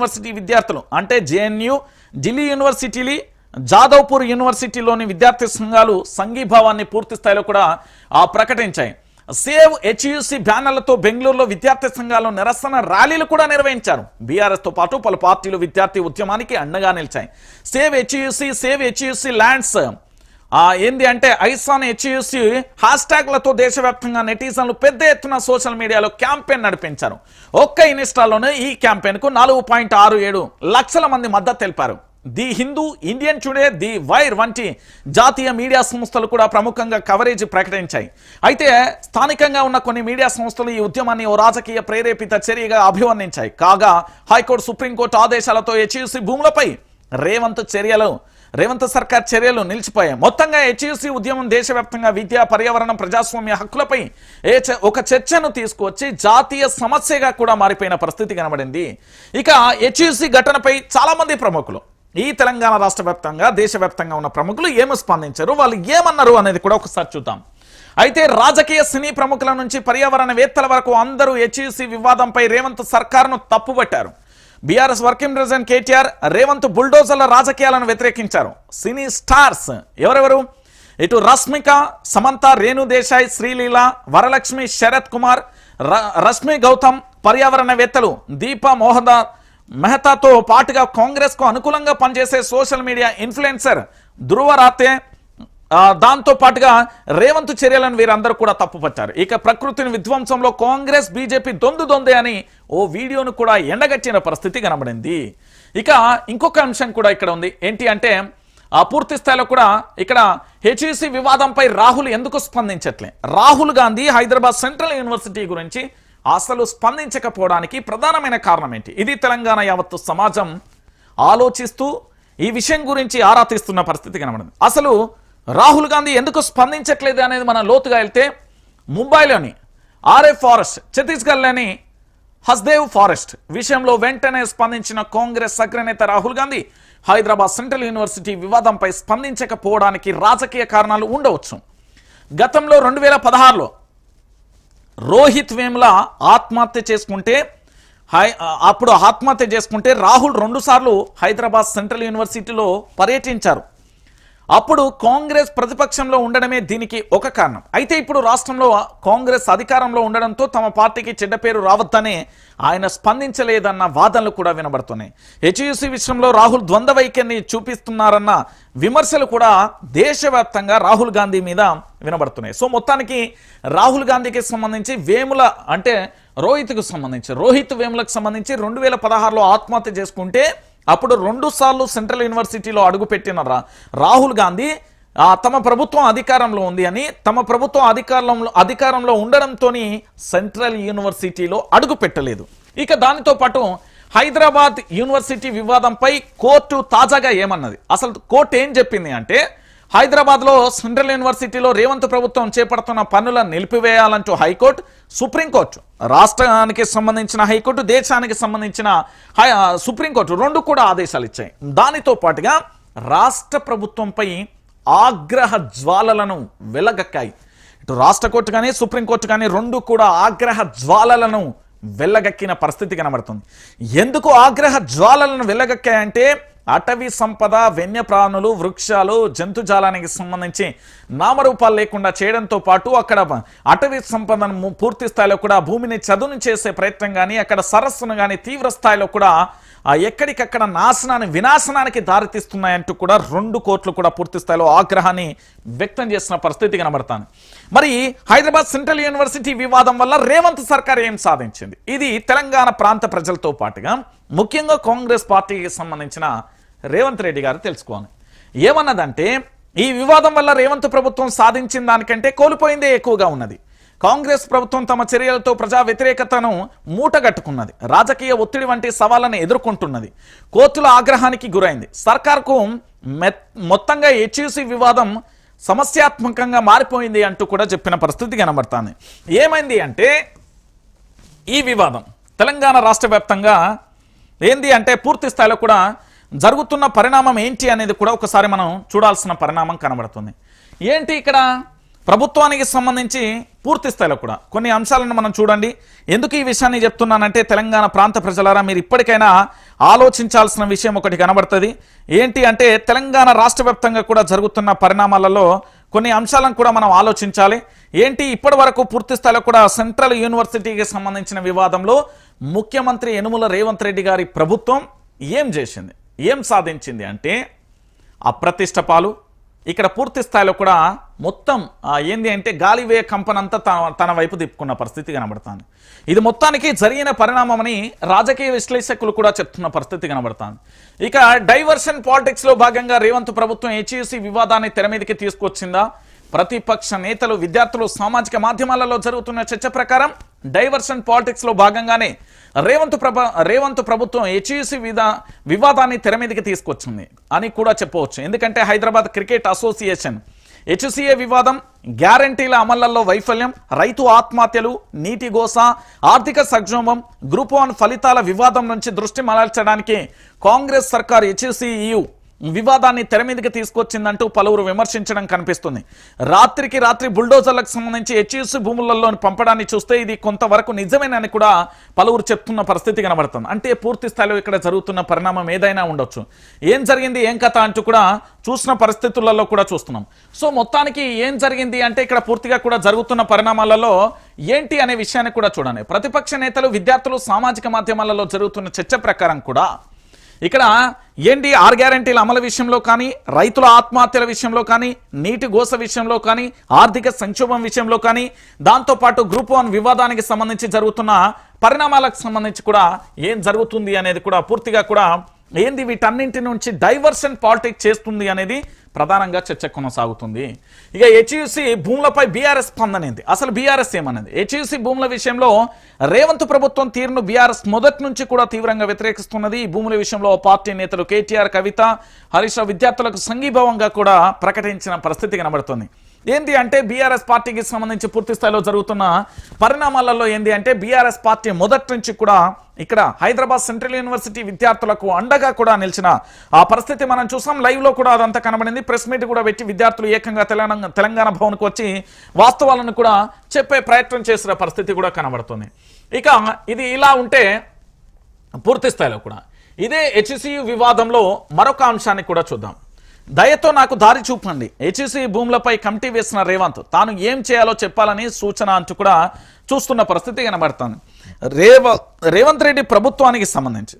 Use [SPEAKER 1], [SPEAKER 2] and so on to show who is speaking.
[SPEAKER 1] University విద్యార్థులు అంటే JNU Delhi యూనివర్సిటీలి జాదవ్పూర్ యూనివర్సిటీలోని విద్యార్థి సంఘాలు సంఘీభావాన్ని పూర్తి స్థాయిలో కూడా ఆ, ప్రకటించాయి. సేవ్ హెచ్యుసి బ్యానర్లతో బెంగళూరులో విద్యార్థి సంఘాలు నిరసన ర్యాలీలు కూడా నిర్వహించారు. బీఆర్ఎస్తో పాటు పలు పార్టీలు విద్యార్థి ఉద్యమానికి అండగా నిలిచాయి. Save HCU save HCU lands ఏంది అంటే ఐసాన్ హెచ్యుసి హ్యాష్ ట్యాగ్లతో దేశవ్యాప్తంగా నెటిజన్లు పెద్ద ఎత్తున సోషల్ మీడియాలో క్యాంపెయిన్ నడిపించారు. ఒక్క ఇన్స్టాలోనే ఈ క్యాంపెయిన్కు నాలుగు పాయింట్ ఆరు ఏడు లక్షల మంది మద్దతు తెలిపారు. The Hindu Indian today the wire వంటి జాతీయ మీడియా సంస్థలు కూడా ప్రముఖంగా కవరేజ్ ప్రకటించాయి. అయితే స్థానికంగా ఉన్న కొన్ని మీడియా సంస్థలు ఈ ఉద్యమాన్ని ఓ రాజకీయ ప్రేరేపిత చర్యగా అభివర్ణించాయి. కాగా హైకోర్టు సుప్రీంకోర్టు ఆదేశాలతో హెచ్యుసి భూములపై రేవంత్ చర్యలు రేవంత్ సర్కార్ చర్యలు నిలిచిపోయాయి. మొత్తంగా హెచ్యుసి ఉద్యమం దేశవ్యాప్తంగా విద్య పర్యావరణ ప్రజాస్వామ్య హక్కులపై ఏ చ- ఒక చర్చను తీసుకువచ్చి జాతీయ సమస్యగా కూడా మారిపోయిన పరిస్థితి కనబడింది. ఇక హెచ్యూసీ ఘటనపై చాలామంది ప్రముఖులు ఈ తెలంగాణ రాష్ట్ర వ్యాప్తంగా దేశవ్యాప్తంగా ఉన్న ప్రముఖులు ఏమి స్పందించారు? వాళ్ళు ఏమన్నారు అనేది కూడా ఒకసారి చూద్దాం. అయితే రాజకీయ సినీ ప్రముఖుల నుంచి పర్యావరణవేత్తల వరకు అందరూ హెచ్యూసీ వివాదంపై రేవంత్ సర్కార్ను తప్పుపట్టారు BRS working president KTR Revanth బుల్డోజర్ల రాజకీయాలను వ్యతిరేకించారు. సినీ స్టార్స్ ఎవరెవరు? ఇటు రష్మిక సమంత రేణు దేశాయ్ శ్రీలీల వరలక్ష్మి శరత్ కుమార్ ర- రష్మి గౌతమ్ పర్యావరణవేత్తలు దీప మోహదా మెహతాతో పాటుగా కాంగ్రెస్కు అనుకూలంగా పనిచేసే social media influencer Dhruv Rathee దాంతో పాటుగా రేవంత్ చర్యలను వీరందరూ కూడా తప్పుపట్టారు. ఇక ప్రకృతిని విధ్వంసంలో కాంగ్రెస్ బీజేపీ దొందు దొందే అని ఓ వీడియోను కూడా ఎండగట్టిన పరిస్థితి కనబడింది. ఇక ఇంకొక అంశం కూడా ఇక్కడ ఉంది. ఏంటి అంటే ఆ పూర్తి స్థాయిలో కూడా ఇక్కడ హెచ్ఈసి వివాదంపై రాహుల్ ఎందుకు స్పందించట్లే? రాహుల్ గాంధీ హైదరాబాద్ సెంట్రల్ యూనివర్సిటీ గురించి అసలు స్పందించకపోవడానికి ప్రధానమైన కారణం ఏంటి? ఇది తెలంగాణ యావత్తు సమాజం ఆలోచిస్తూ ఈ విషయం గురించి ఆరా తీస్తున్న పరిస్థితి కనబడింది. అసలు రాహుల్ గాంధీ ఎందుకు స్పందించట్లేదు అనేది మనం లోతుగా వెళ్తే ముంబైలోని ఆర్ఏ ఫారెస్ట్ ఛత్తీస్గఢ్లోని హస్దేవ్ ఫారెస్ట్ విషయంలో వెంటనే స్పందించిన కాంగ్రెస్ అగ్రనేత రాహుల్ గాంధీ హైదరాబాద్ సెంట్రల్ యూనివర్సిటీ వివాదంపై స్పందించకపోవడానికి రాజకీయ కారణాలు ఉండవచ్చు. గతంలో రెండు వేల పదహారులో రోహిత్ వేముల ఆత్మహత్య చేసుకుంటే హై అప్పుడు ఆత్మహత్య చేసుకుంటే రాహుల్ రెండుసార్లు హైదరాబాద్ సెంట్రల్ యూనివర్సిటీలో పర్యటించారు. అప్పుడు కాంగ్రెస్ ప్రతిపక్షంలో ఉండడమే దీనికి ఒక కారణం. అయితే ఇప్పుడు రాష్ట్రంలో కాంగ్రెస్ అధికారంలో ఉండడంతో తమ పార్టీకి చెడ్డ పేరు రావద్దనే ఆయన స్పందించలేదన్న వాదనలు కూడా వినబడుతున్నాయి. హెచ్యుసి విషయంలో రాహుల్ ద్వంద్వ వైఖరిని చూపిస్తున్నారన్న విమర్శలు కూడా దేశవ్యాప్తంగా రాహుల్ గాంధీ మీద వినబడుతున్నాయి. సో మొత్తానికి రాహుల్ గాంధీకి సంబంధించి వేముల అంటే రోహిత్కు సంబంధించి రోహిత్ వేములకు సంబంధించి రెండు వేల పదహారులో ఆత్మహత్య చేసుకుంటే అప్పుడు రెండు సార్లు సెంట్రల్ యూనివర్సిటీలో అడుగుపెట్టిన రా రాహుల్ గాంధీ తమ ప్రభుత్వం అధికారంలో ఉంది అని తమ ప్రభుత్వం అధికారంలో అధికారంలో ఉండడంతో సెంట్రల్ యూనివర్సిటీలో అడుగు పెట్టలేదు. ఇక దానితో పాటు హైదరాబాద్ యూనివర్సిటీ వివాదంపై కోర్టు తాజాగా ఏమన్నది? అసలు కోర్టు ఏం చెప్పింది అంటే హైదరాబాద్లో సెంట్రల్ యూనివర్సిటీలో రేవంత్ ప్రభుత్వం చేపడుతున్న పనులను నిలిపివేయాలంటూ హైకోర్టు సుప్రీంకోర్టు రాష్ట్రానికి సంబంధించిన హైకోర్టు దేశానికి సంబంధించిన హై- సుప్రీంకోర్టు రెండు కూడా ఆదేశాలు ఇచ్చాయి. దానితో పాటుగా రాష్ట్ర ప్రభుత్వంపై ఆగ్రహ జ్వాలలను వెలగక్కాయి. ఇటు రాష్ట్ర కోర్టు కానీ సుప్రీంకోర్టు కానీ రెండు కూడా ఆగ్రహ జ్వాలలను వెళ్ళగక్కిన పరిస్థితి కనబడుతుంది. ఎందుకు ఆగ్రహ జ్వాలలను వెళ్ళగక్కాయంటే అటవీ సంపద వన్యప్రాణులు వృక్షాలు జంతుజాలానికి సంబంధించి నామరూపాలు లేకుండా చేయడంతో పాటు అక్కడ అటవీ సంపదను పూర్తి స్థాయిలో కూడా భూమిని చదును చేసే ప్రయత్నం కానీ అక్కడ సరస్సును కానీ తీవ్ర స్థాయిలో కూడా ఆ ఎక్కడికక్కడ నాశనాన్ని వినాశనానికి దారితీస్తున్నాయంటూ కూడా రెండు కోట్లు కూడా పూర్తి స్థాయిలో ఆగ్రహాన్ని వ్యక్తం చేసిన పరిస్థితి కనబడతాను మరి హైదరాబాద్ సెంట్రల్ యూనివర్సిటీ వివాదం వల్ల రేవంత్ సర్కార్ ఏం సాధించింది? ఇది తెలంగాణ ప్రాంత ప్రజలతో పాటుగా ముఖ్యంగా కాంగ్రెస్ పార్టీకి సంబంధించిన రేవంత్ రెడ్డి గారు తెలుసుకోవాలి. ఏమన్నదంటే ఈ వివాదం వల్ల రేవంత్ ప్రభుత్వం సాధించిన దానికంటే కోల్పోయిందే ఎక్కువగా ఉన్నది. కాంగ్రెస్ ప్రభుత్వం తమ చర్యలతో ప్రజా వ్యతిరేకతను మూటగట్టుకున్నది. రాజకీయ ఒత్తిడి వంటి సవాళ్ళను ఎదుర్కొంటున్నది. కోర్టుల ఆగ్రహానికి గురైంది. సర్కార్కు మెత్- మొత్తంగా హెచ్యూసీ వివాదం సమస్యాత్మకంగా మారిపోయింది అంటూ కూడా చెప్పిన పరిస్థితి కనబడుతుంది. ఏమైంది అంటే ఈ వివాదం. తెలంగాణ రాష్ట్ర వ్యాప్తంగా ఏంది అంటే పూర్తి స్థాయిలో కూడా జరుగుతున్న పరిణామం ఏంటి అనేది కూడా ఒకసారి మనం చూడాల్సిన పరిణామం కనబడుతుంది. ఏంటి ఇక్కడ? ప్రభుత్వానికి సంబంధించి పూర్తి స్థాయిలో కూడా కొన్ని అంశాలను మనం చూడండి. ఎందుకు ఈ విషయాన్ని చెప్తున్నానంటే తెలంగాణ ప్రాంత ప్రజలారా మీరు ఇప్పటికైనా ఆలోచించాల్సిన విషయం ఒకటి కనబడుతుంది. ఏంటి అంటే తెలంగాణ రాష్ట్ర వ్యాప్తంగా కూడా జరుగుతున్న పరిణామాలలో కొన్ని అంశాలను కూడా మనం ఆలోచించాలి. ఏంటి ఇప్పటి వరకు పూర్తి స్థాయిలో కూడా సెంట్రల్ యూనివర్సిటీకి సంబంధించిన వివాదంలో ముఖ్యమంత్రి యనుమల రేవంత్ రెడ్డి గారి ప్రభుత్వం ఏం చేసింది? ఏం సాధించింది అంటే అప్రతిష్ట పాలు. ఇక్కడ పూర్తి స్థాయిలో కూడా మొత్తం ఏంది అంటే గాలివే కంపనంతా తన తన వైపు తిప్పుకున్న పరిస్థితి కనబడుతుంది. ఇది మొత్తానికి జరిగిన పరిణామమని రాజకీయ విశ్లేషకులు కూడా చెప్తున్న పరిస్థితి కనబడుతుంది. ఇక డైవర్షన్ పాలిటిక్స్లో భాగంగా రేవంత్ ప్రభుత్వం హెచ్ఈసి వివాదాన్ని తెర మీదకి తీసుకొచ్చిందా? ప్రతిపక్ష నేతలు విద్యార్థులు సామాజిక మాధ్యమాలలో జరుగుతున్న చర్చ ప్రకారం డైవర్షన్ పాలిటిక్స్లో భాగంగానే రేవంత్ ప్రభ రేవంత్ ప్రభుత్వం హెచ్ఈసి విధా వివాదాన్ని తెర మీదకి తీసుకొచ్చింది అని కూడా చెప్పవచ్చు. ఎందుకంటే హైదరాబాద్ క్రికెట్ అసోసియేషన్ హెచ్సిఏ వివాదం గ్యారంటీల అమళ్ళలో వైఫల్యం రైతు ఆత్మహత్యలు నీటి గోస ఆర్థిక సంక్షోభం గ్రూప్ వన్ ఫలితాల వివాదం నుంచి దృష్టి మరల్చడానికి కాంగ్రెస్ సర్కార్ హెచ్సియు వివాదాన్ని తెర మీదకి తీసుకొచ్చిందంటూ పలువురు విమర్శించడం కనిపిస్తుంది. రాత్రికి రాత్రి బుల్డోజర్లకు సంబంధించి హెచ్ఎస్ భూములలో పంపడాన్ని చూస్తే ఇది కొంతవరకు నిజమేనని కూడా పలువురు చెప్తున్న పరిస్థితి కనబడుతుంది. అంటే పూర్తి స్థాయిలో ఇక్కడ జరుగుతున్న పరిణామం ఏదైనా ఉండొచ్చు. ఏం జరిగింది ఏం కథ అంటూ కూడా చూసిన పరిస్థితులలో కూడా చూస్తున్నాం. సో మొత్తానికి ఏం జరిగింది అంటే ఇక్కడ పూర్తిగా కూడా జరుగుతున్న పరిణామాలలో ఏంటి అనే విషయాన్ని కూడా చూడండి. ప్రతిపక్ష నేతలు విద్యార్థులు సామాజిక మాధ్యమాలలో జరుగుతున్న చర్చ ప్రకారం కూడా ఇక్కడ ఏంటి ఆర్ గ్యారంటీల అమలు విషయంలో కానీ రైతుల ఆత్మహత్యల విషయంలో కానీ నీటి గోస విషయంలో కానీ ఆర్థిక సంక్షోభం విషయంలో కానీ దాంతోపాటు గ్రూప్ వన్ వివాదానికి సంబంధించి జరుగుతున్న పరిణామాలకు సంబంధించి కూడా ఏం జరుగుతుంది అనేది కూడా పూర్తిగా కూడా ఏంది వీటన్నింటి నుంచి డైవర్షన్ పాలిటిక్స్ చేస్తుంది అనేది ప్రధానంగా చర్చ కొనసాగుతుంది. ఇక హెచ్యుసి భూములపై బీఆర్ఎస్ స్పందనేది? అసలు బీఆర్ఎస్ ఏమన్నది హెచ్యుసి భూముల విషయంలో రేవంత్ ప్రభుత్వం తీరును బీఆర్ఎస్ మొదటి నుంచి కూడా తీవ్రంగా వ్యతిరేకిస్తున్నది. ఈ భూముల విషయంలో పార్టీ నేతలు కేటీఆర్ కవిత హరీష్ విద్యార్థులకు సంఘీభావంగా కూడా ప్రకటించిన పరిస్థితి కనబడుతుంది. ఏంది అంటే బీఆర్ఎస్ పార్టీకి సంబంధించి పూర్తి స్థాయిలో జరుగుతున్న పరిణామాలలో ఏంది అంటే బీఆర్ఎస్ పార్టీ మొదటి నుంచి కూడా ఇక్కడ హైదరాబాద్ సెంట్రల్ యూనివర్సిటీ విద్యార్థులకు అండగా కూడా నిలిచిన ఆ పరిస్థితి మనం చూసాం. లైవ్లో కూడా అదంతా కనబడింది. ప్రెస్ మీట్ కూడా పెట్టి విద్యార్థులు ఏకంగా తెలంగాణ తెలంగాణ భవన్కు వచ్చి వాస్తవాలను కూడా చెప్పే ప్రయత్నం చేసిన పరిస్థితి కూడా కనబడుతుంది. ఇక ఇది ఇలా ఉంటే పూర్తి స్థాయిలో కూడా. ఇదే హెచ్సియు వివాదంలో మరొక అంశాన్ని కూడా చూద్దాం. దయతో నాకు దారి చూపండి. హెచ్సి భూములపై కమిటీ వేసిన రేవంత్ తాను ఏం చేయాలో చెప్పాలని సూచన అంటూ కూడా చూస్తున్న పరిస్థితి కనబడుతుంది. రేవ రేవంత్ రెడ్డి ప్రభుత్వానికి సంబంధించి.